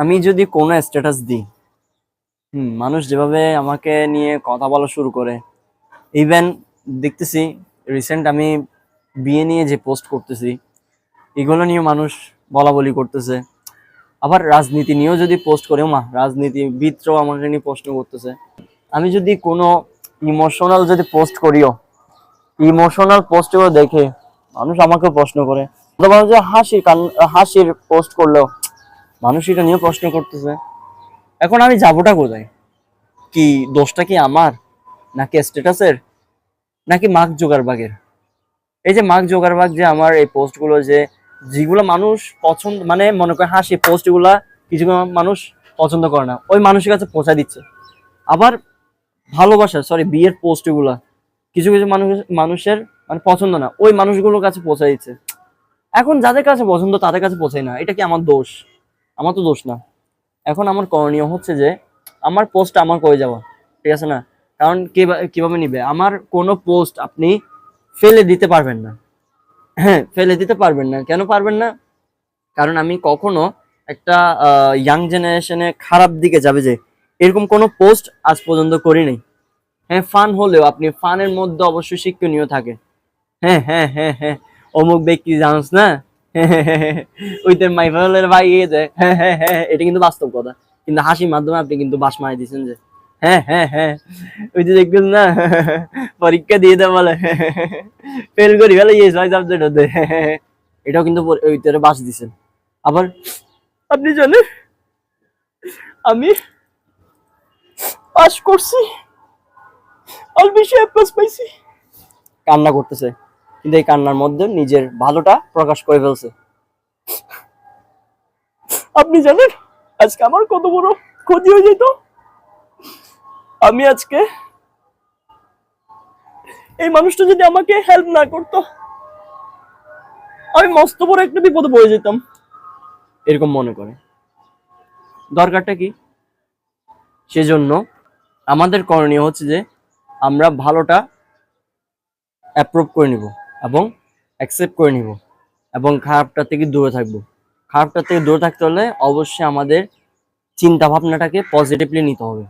আমি যদি কোনো স্ট্যাটাস দিই, হুম, মানুষ যেভাবে আমাকে নিয়ে কথা বলা শুরু করে ইভেন দেখতেছি রিসেন্ট আমি বিয়ে নিয়ে যে পোস্ট করতেছি, এগুলো নিয়ে মানুষ বলা বলি করতেছে। আবার রাজনীতি নিয়েও যদি পোস্ট করে মা, রাজনীতিবিদরাও আমাকে নিয়ে প্রশ্ন করতেছে। আমি যদি কোনো ইমোশনাল যদি পোস্ট করিও ইমোশনাল পোস্টগুলো দেখে, মানুষ আমাকে প্রশ্ন করে। যে কান, হাসির পোস্ট করলেও মানুষ এটা নিয়ে প্রশ্ন করতেছে। এখন আমি যাবোটা কোথায়? কি দোষটা কি আমার? নাকি স্ট্যাটাসের? নাকি মার্ক জোগারবাগের এই যে মার্ক জোগারবাগ যে আমার এই পোস্টগুলো যে যেগুলো মানুষ পছন্দ মানে মনে করে হাসি পোস্টগুলা কিছু মানুষ পছন্দ করে না, ওই মানুষের কাছে পৌঁছা দিচ্ছে। আবার ভালোবাসা সরি বিয়ের পোস্টগুলা কিছু কিছু মানুষ, মানুষের মানে পছন্দ না, ওই মানুষগুলোর কাছে পৌঁছে দিচ্ছে। এখন যাদের কাছে পছন্দ, তাদের কাছে পৌঁছায় না, এটা কি আমার দোষ? আমার তো দোষ না। এখন আমার করণীয় হচ্ছে যে, আমার পোস্ট আমার করে যাওয়া ঠিক আছে না? কারণ কিবা- কীভাবে নিবে? আমার কোনো পোস্ট আপনি ফেলে দিতে পারবেন না। হ্যাঁ ফেলে দিতে পারবেন না। কেন পারবেন না? কারণ আমি কখনো একটা ইয়াং জেনারেশনে খারাপ দিকে যাবে যে, এরকম কোনো পোস্ট আজ পর্যন্ত করিনি। হ্যাঁ ফান হলেও আপনি ফানের মধ্যে অবশ্যই শিক্ষণীয় থাকে। হ্যাঁ হ্যাঁ হ্যাঁ হ্যাঁ। অমুক ব্যক্তি জানস না? ভাই যে হ্যাঁ হ্যাঁ হ্যাঁ এটা কিন্তু বাস্তব কথা। কিন্তু হাসির মাধ্যমে আপনি কিন্তু বাস দিচ্ছেন যে হ্যাঁ হ্যাঁ হ্যাঁ ওই দেখবেন না, পরীক্ষা দিয়ে বলে ফেল করি ফেলে এটাও কিন্তু বাস দিছেন। আবার, আপনি জানেন, আমি পাস করছি অল্প বেশি পাইছি। কান্না করতেছে। কিন্তু এই কান্নার মধ্যে নিজের ভালোটা প্রকাশ করে ফেলছে। আপনি জানেন, আজকে আমার কত বড় ক্ষতি হয়ে যেত? আমি আজকে এই মানুষটা যদি আমাকে হেল্প না করতো, আমি মস্ত বড় একটা বিপদে পড়ে যেতাম। এরকম মনে করে। দরকারটা কি? সেজন্য আমাদের করণীয় হচ্ছে যে আমরা ভালোটা অ্যাপ্রুভ করে নিব। এবং অ্যাকসেপ্ট করে নিব এবং খারাপটা থেকে দূরে থাকব। খারাপটা থেকে দূরে থাকতে হলে অবশ্যই আমাদের চিন্তা ভাবনাটাকে পজিটিভলি নিতে হবে।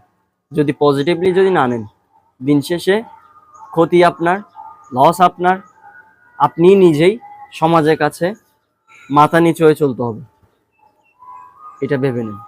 যদি পজিটিভলি যদি না নেন, দিন শেষে ক্ষতি আপনার লস আপনার, আপনি নিজেই সমাজের কাছে মাথা নিচু হয়ে চলতে হবে। এটা ভেবে নিন।